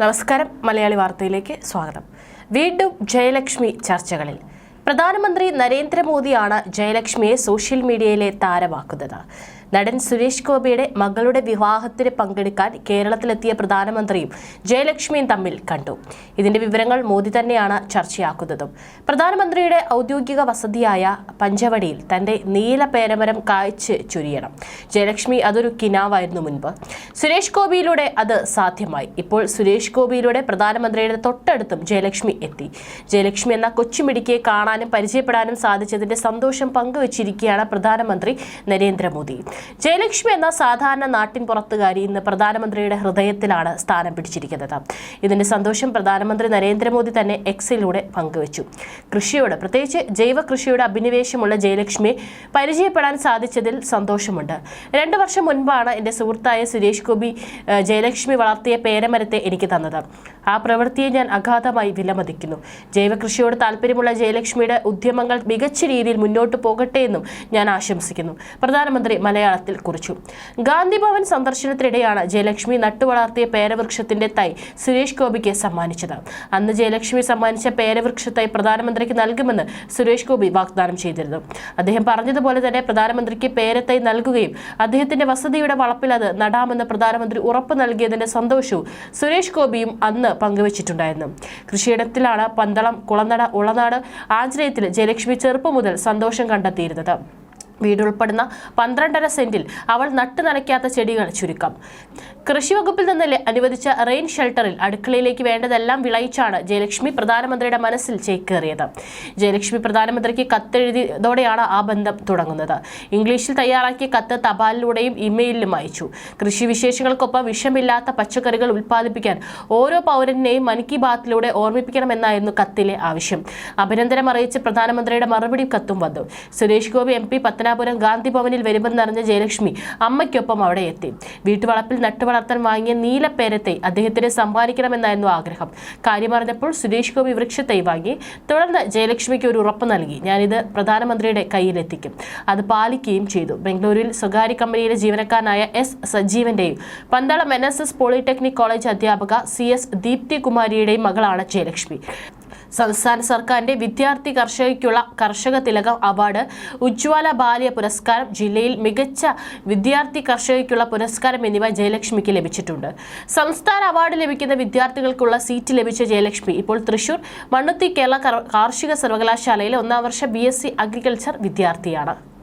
നമസ്കാരം. മലയാളി വാർത്തയിലേക്ക് സ്വാഗതം. വീണ്ടും ജയലക്ഷ്മി ചർച്ചകളിൽ. പ്രധാനമന്ത്രി നരേന്ദ്രമോദിയാണ് ജയലക്ഷ്മിയെ സോഷ്യൽ മീഡിയയിലെ താരമാക്കുന്നത്. നടൻ സുരേഷ് ഗോപിയുടെ മകളുടെ വിവാഹത്തിന് പങ്കെടുക്കാൻ കേരളത്തിലെത്തിയ പ്രധാനമന്ത്രിയും ജയലക്ഷ്മിയും തമ്മിൽ കണ്ടു. ഇതിന്റെ വിവരങ്ങൾ മോദി തന്നെയാണ് ചർച്ചയാക്കുന്നതും. പ്രധാനമന്ത്രിയുടെ ഔദ്യോഗിക വസതിയായ പഞ്ചവടിയിൽ തന്റെ നീല പേരമരം കായ്ച്ച് ചുരിയണം. ജയലക്ഷ്മി അതൊരു കിനാവായിരുന്നു മുൻപ്. സുരേഷ് ഗോപിയിലൂടെ അത് സാധ്യമായി. ഇപ്പോൾ സുരേഷ് ഗോപിയിലൂടെ പ്രധാനമന്ത്രിയുടെ തൊട്ടടുത്തും ജയലക്ഷ്മി എത്തി. ജയലക്ഷ്മി എന്ന കൊച്ചുമിടിക്കെ കാണാനും പരിചയപ്പെടാനും സാധിച്ചതിന്റെ സന്തോഷം പങ്കുവച്ചിരിക്കുകയാണ് പ്രധാനമന്ത്രി നരേന്ദ്രമോദി. ജയലക്ഷ്മി എന്ന സാധാരണ നാട്ടിൻ പുറത്തുകാരി ഇന്ന് പ്രധാനമന്ത്രിയുടെ ഹൃദയത്തിലാണ് സ്ഥാനം പിടിച്ചിരിക്കുന്നത്. ഇതിന്റെ സന്തോഷം പ്രധാനമന്ത്രി നരേന്ദ്രമോദി തന്നെ എക്സിലൂടെ പങ്കുവച്ചു. കൃഷിയോട് പ്രത്യേകിച്ച് ജൈവ കൃഷിയുടെ അഭിനിവേശമുള്ള ജയലക്ഷ്മി പരിചയപ്പെടാൻ സാധിച്ചതിൽ സന്തോഷമുണ്ട്. രണ്ടു വർഷം മുൻപാണ് എന്റെ സുഹൃത്തായ സുരേഷ് ഗോപി ജയലക്ഷ്മി വളർത്തിയ പേരമരത്തെ എനിക്ക് തന്നത്. ആ പ്രവൃത്തിയെ ഞാൻ അഗാധമായി വിലമതിക്കുന്നു. ജൈവ കൃഷിയോട് താല്പര്യമുള്ള ജയലക്ഷ്മിയുടെ ഉദ്യമങ്ങൾ മികച്ച രീതിയിൽ മുന്നോട്ട് പോകട്ടെ എന്നും ഞാൻ ആശംസിക്കുന്നു. പ്രധാനമന്ത്രി മലയാളത്തിൽ കുറിച്ചു. ഗാന്ധിഭവൻ സന്ദർശനത്തിനിടെയാണ് ജയലക്ഷ്മി നട്ടുവളർത്തിയ പേരവൃക്ഷത്തിന്റെ തൈ സുരേഷ് ഗോപിക്ക് സമ്മാനിച്ചത്. അന്ന് ജയലക്ഷ്മി സമ്മാനിച്ച പേരവൃക്ഷ തൈ പ്രധാനമന്ത്രിക്ക് നൽകുമെന്ന് സുരേഷ് ഗോപി വാഗ്ദാനം ചെയ്തിരുന്നു. അദ്ദേഹം പറഞ്ഞതുപോലെ തന്നെ പ്രധാനമന്ത്രിക്ക് പേരത്തൈ നൽകുകയും അദ്ദേഹത്തിന്റെ വസതിയുടെ വളപ്പിൽ അത് നടാമെന്ന് പ്രധാനമന്ത്രി ഉറപ്പ് നൽകിയതിന്റെ സന്തോഷവും സുരേഷ് ഗോപിയും അന്ന് പങ്കുവച്ചിട്ടുണ്ടായിരുന്നു. കൃഷിയിടത്തിലാണ് പന്തളം കുളനട ഉളനാട് ആശ്രയത്തിൽ ജയലക്ഷ്മി ചെറുപ്പം മുതൽ സന്തോഷം കണ്ടെത്തിയിരുന്നത്. വീടുൾപ്പെടുന്ന പന്ത്രണ്ടര സെന്റിൽ അവൾ നട്ടു നനയ്ക്കാത്ത ചെടികൾ ചുരുക്കം. കൃഷി വകുപ്പിൽ നിന്ന് അനുവദിച്ച റെയിൻ ഷെൽട്ടറിൽ അടുക്കളയിലേക്ക് വേണ്ടതെല്ലാം വിളയിച്ചാണ് ജയലക്ഷ്മി പ്രധാനമന്ത്രിയുടെ മനസ്സിൽ ചേക്കേറിയത്. ജയലക്ഷ്മി പ്രധാനമന്ത്രിക്ക് കത്തെഴുതിയതോടെയാണ് ആ ബന്ധം തുടങ്ങുന്നത്. ഇംഗ്ലീഷിൽ തയ്യാറാക്കിയ കത്ത് തപാലിലൂടെയും ഇമെയിലിലും അയച്ചു. കൃഷി വിശേഷങ്ങൾക്കൊപ്പം വിഷമില്ലാത്ത പച്ചക്കറികൾ ഉൽപ്പാദിപ്പിക്കാൻ ഓരോ പൗരനെയും മൻ കി ബാത്തിലൂടെ ഓർമ്മിപ്പിക്കണമെന്നായിരുന്നു കത്തിലെ ആവശ്യം. അഭിനന്ദനം അറിയിച്ച് പ്രധാനമന്ത്രിയുടെ മറുപടി കത്തും വന്നു. സുരേഷ് ഗോപി എം പി പത്തനാപുരം ഗാന്ധി ഭവനിൽ വരുമെന്നറിഞ്ഞ ജയലക്ഷ്മി അമ്മയ്ക്കൊപ്പം അവിടെ എത്തി. വീട്ടുവളപ്പിൽ നട്ടുവളർത്താൻ വാങ്ങിയ നീലപ്പേരത്തെ അദ്ദേഹത്തിന് സമ്മാനിക്കണമെന്നായിരുന്നു ആഗ്രഹം. കാര്യമറിഞ്ഞപ്പോൾ സുരേഷ് ഗോപി വൃക്ഷത്തെ വാങ്ങി തുടർന്ന് ജയലക്ഷ്മിക്ക് ഒരു ഉറപ്പ് നൽകി. ഞാനിത് പ്രധാനമന്ത്രിയുടെ കയ്യിലെത്തിക്കും. അത് പാലിക്കുകയും ചെയ്തു. ബംഗളൂരുവിൽ സ്വകാര്യ കമ്പനിയിലെ ജീവനക്കാരനായ S സജീവന്റെയും Pandalam N S S polytechnic college അധ്യാപക സി എസ് ദീപ്തി കുമാരിയുടെയും മകളാണ് ജയലക്ഷ്മി. സംസ്ഥാന സർക്കാരിന്റെ വിദ്യാർത്ഥി കർഷകയ്ക്കുള്ള കർഷക തിലകം അവാർഡ് ഉജ്ജ്വല ബാല്യ പുരസ്കാരം ജില്ലയിൽ മികച്ച വിദ്യാർത്ഥി കർഷകയ്ക്കുള്ള പുരസ്കാരം എന്നിവ ജയലക്ഷ്മിക്ക് ലഭിച്ചിട്ടുണ്ട്. സംസ്ഥാന അവാർഡ് ലഭിക്കുന്ന വിദ്യാർത്ഥികൾക്കുള്ള സീറ്റ് ലഭിച്ച ജയലക്ഷ്മി ഇപ്പോൾ തൃശൂർ മണ്ണുത്തി കേരള കാർഷിക സർവകലാശാലയിലെ ഒന്നാം വർഷ ബി അഗ്രികൾച്ചർ വിദ്യാർത്ഥിയാണ്.